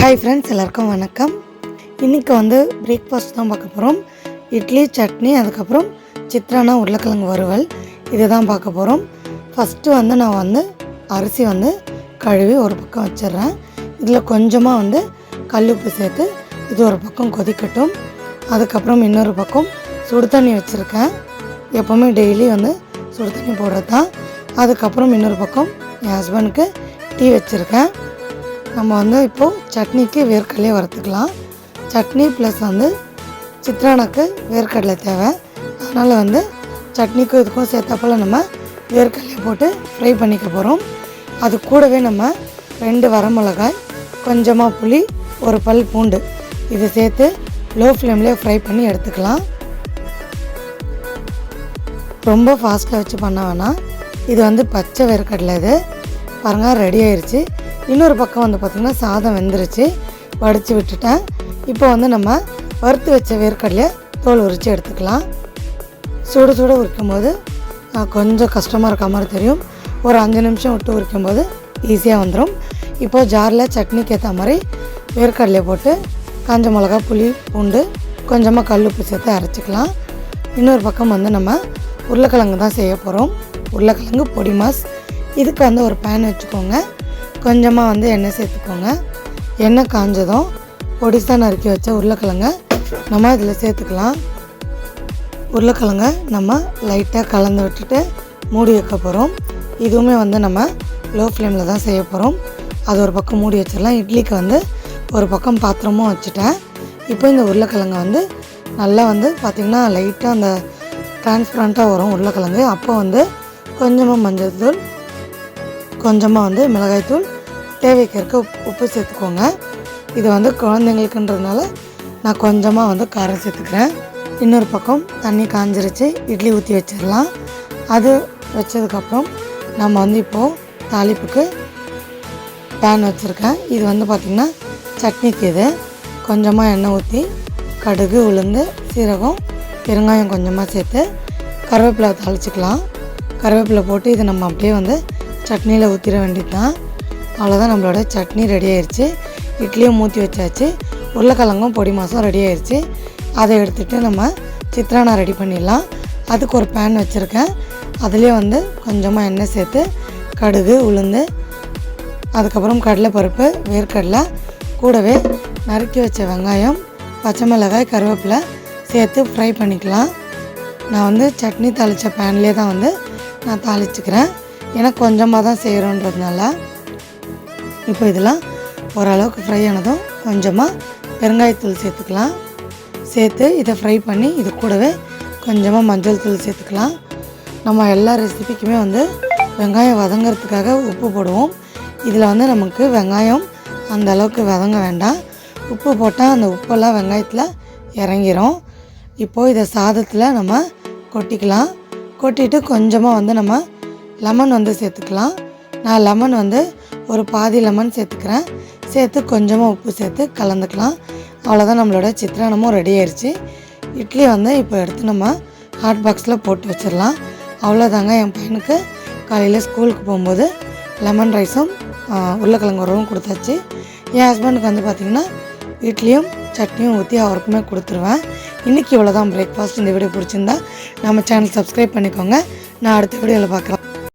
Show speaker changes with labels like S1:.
S1: Hi friends எல்லாருக்கும் வணக்கம். இன்றைக்கி வந்து பிரேக்ஃபாஸ்ட் தான் பார்க்க போகிறோம் இட்லி சட்னி அதுக்கப்புறம் சித்ரானா உருளைக்கிழங்கு வறுவல். இதை தான் பார்க்க போகிறோம் ஃபஸ்ட்டு வந்து நான் வந்து அரிசி வந்து கழுவி ஒரு பக்கம் வச்சிடுறேன். இதில் கொஞ்சமாக வந்து கல் உப்பு சேர்த்து இது ஒரு பக்கம் கொதிக்கட்டும். அதுக்கப்புறம் இன்னொரு பக்கம் சுடு தண்ணி வச்சுருக்கேன். எப்போவுமே டெய்லி வந்து சுடு தண்ணி போடுறது தான் அதுக்கப்புறம் இன்னொரு பக்கம் என் ஹஸ்பண்டுக்கு டீ வச்சுருக்கேன். நம்ம வந்து இப்போது சட்னிக்கு வேர்க்கடலையே வறுத்துக்கலாம். சட்னி ப்ளஸ் வந்து சித்ரானுக்கு வேர்க்கடலை தேவை. அதனால் வந்து சட்னிக்கும் இதுக்கும் சேர்த்தாப்புல நம்ம வேர்க்கடலையை போட்டு ஃப்ரை பண்ணிக்க போகிறோம் அது கூடவே நம்ம ரெண்டு வரமிளகாய் கொஞ்சமாக புளி ஒரு பல் பூண்டு இது சேர்த்து லோ ஃப்ளேம்லேயே ஃப்ரை பண்ணி எடுத்துக்கலாம். ரொம்ப ஃபாஸ்ட்டாக வச்சு பண்ண வேணாம். இது வந்து பச்சை வேர்க்கடலை இது. பாருங்கள் ரெடி ஆயிடுச்சு இன்னொரு பக்கம் வந்து பார்த்திங்கன்னா சாதம் வெந்துருச்சு. வடித்து விட்டுட்டேன். இப்போ வந்து நம்ம வறுத்து வச்ச வேர்க்கடலையை தோல் உரித்து எடுத்துக்கலாம். சுட சுட உரிக்கும்போது ஆ, கொஞ்சம் கஷ்டமாக இருக்க மாதிரி தெரியும். ஒரு அஞ்சு நிமிஷம் விட்டு உரிக்கும்போது ஈஸியாக வந்துடும் இப்போது ஜாரில் சட்னிக்கு ஏற்ற மாதிரி வேர்க்கடலையை போட்டு காஞ்ச மிளகா புளி பூண்டு கொஞ்சமாக கல் உப்பு சேர்த்து அரைச்சிக்கலாம். இன்னொரு பக்கம் வந்து நம்ம உருளைக்கிழங்கு தான் செய்ய போகிறோம் உருளைக்கிழங்கு பொடி மாஸ். இதுக்கு வந்து ஒரு பேன் வச்சுக்கோங்க. கொஞ்சமாக வந்து எண்ணெய் சேர்த்துக்கோங்க. எண்ணெய் காஞ்சதும் பொடிசாக நறுக்கி வச்ச உருளைக்கிழங்க நம்ம இதில் சேர்த்துக்கலாம். உருளைக்கிழங்க நம்ம லைட்டாக கலந்து விட்டுட்டு மூடி வைக்க போகிறோம் இதுவுமே வந்து நம்ம லோ ஃப்ளேமில் தான் செய்ய போகிறோம் அது ஒரு பக்கம் மூடி வச்சிடலாம். இட்லிக்கு வந்து ஒரு பக்கம் பாத்திரமும் வச்சுட்டேன். இப்போ இந்த உருளைக்கிழங்க வந்து நல்லா வந்து பார்த்திங்கன்னா லைட்டாக அந்த டிரான்ஸ்பரண்ட்டாக வரும் உருளைக்கிழங்கு. அப்போ வந்து கொஞ்சமாக மஞ்சள் தூள் கொஞ்சமாக வந்து மிளகாய்த்தூள் தேவைக்கேற்க உப் உப்பு சேர்த்துக்கோங்க. இது வந்து குழந்தைங்களுக்குன்றதுனால நான் கொஞ்சமாக வந்து காரம் சேர்த்துக்கிறேன். இன்னொரு பக்கம் தண்ணி காஞ்சிருச்சு இட்லி ஊற்றி வச்சிடலாம். அது வச்சதுக்கப்புறம் நம்ம வந்து இப்போது தாளிப்புக்கு பேன் வச்சுருக்கேன். இது வந்து பார்த்திங்கன்னா சட்னிக்கு இது கொஞ்சமாக எண்ணெய் ஊற்றி கடுகு உளுந்து சீரகம் பெருங்காயம் கொஞ்சமாக சேர்த்து கருவேப்பிலை தாளிச்சிக்கலாம். கருவேப்பிலை போட்டு இதை நம்ம அப்படியே வந்து சட்னியில் ஊற்றிட வேண்டியது தான் அவ்வளோதான் நம்மளோட சட்னி ரெடி ஆயிடுச்சு இட்லியும் ஊற்றி வச்சாச்சு. உருளைக்கிழங்கும் பொடி மாதம் ரெடி ஆயிடுச்சு அதை எடுத்துகிட்டு நம்ம சித்ரானா ரெடி பண்ணிடலாம். அதுக்கு ஒரு பேன் வச்சுருக்கேன். அதுலேயே வந்து கொஞ்சமாக எண்ணெய் சேர்த்து கடுகு உளுந்து அதுக்கப்புறம் கடலைப்பருப்பு வேர்க்கடலை கூடவே நறுக்கி வச்ச வெங்காயம் பச்சை மிளகாய் கருவேப்பிலை சேர்த்து ஃப்ரை பண்ணிக்கலாம். நான் வந்து சட்னி தாளித்த பேன்லேயே தான் வந்து நான் தாளிச்சுக்கிறேன். ஏன்னா கொஞ்சமாக தான் செய்கிறோன்றதுனால இப்போ இதெல்லாம் ஓரளவுக்கு ஃப்ரை ஆனதும் கொஞ்சமாக பெருங்காயத்தூள் சேர்த்துக்கலாம். சேர்த்து இதை ஃப்ரை பண்ணி இது கூடவே கொஞ்சமாக மஞ்சள் தூள் சேர்த்துக்கலாம். நம்ம எல்லா ரெசிபிக்குமே வந்து வெங்காயம் வதங்கிறதுக்காக உப்பு போடுவோம். இதில் வந்து நமக்கு வெங்காயம் அந்த அளவுக்கு வதங்க வேண்டாம். உப்பு போட்டால் அந்த உப்பெல்லாம் வெங்காயத்தில் இறங்கிரும். இப்போது இதை சாதத்தில் நம்ம கொட்டிக்கலாம். கொட்டிட்டு கொஞ்சமாக வந்து நம்ம லெமன் வந்து சேர்த்துக்கலாம். நான் லெமன் வந்து ஒரு பாதி லெமன் சேர்த்துக்கிறேன். சேர்த்து கொஞ்சமாக உப்பு சேர்த்து கலந்துக்கலாம். அவ்வளோதான் நம்மளோட சித்திரானமும் ரெடி ஆயிடுச்சு இட்லி வந்து இப்போ எடுத்து நம்ம ஹாட் பாக்ஸில் போட்டு வச்சிடலாம். அவ்வளோதாங்க என் பையனுக்கு. காலையில் ஸ்கூலுக்கு போகும்போது லெமன் ரைஸும் உருளைக்கிழங்கு உரவும் கொடுத்தாச்சு. என் ஹஸ்பண்டுக்கு வந்து பார்த்திங்கன்னா இட்லியும் சட்னியும் ஊற்றி அவருக்குமே கொடுத்துருவேன். இன்றைக்கி இவ்வளோ தான் பிரேக்ஃபாஸ்ட் இந்த வீடியோ பிடிச்சிருந்தா நம்ம சேனல் சப்ஸ்கிரைப் பண்ணிக்கோங்க. நான் அடுத்த வீடியோவில் பார்க்குறேன்.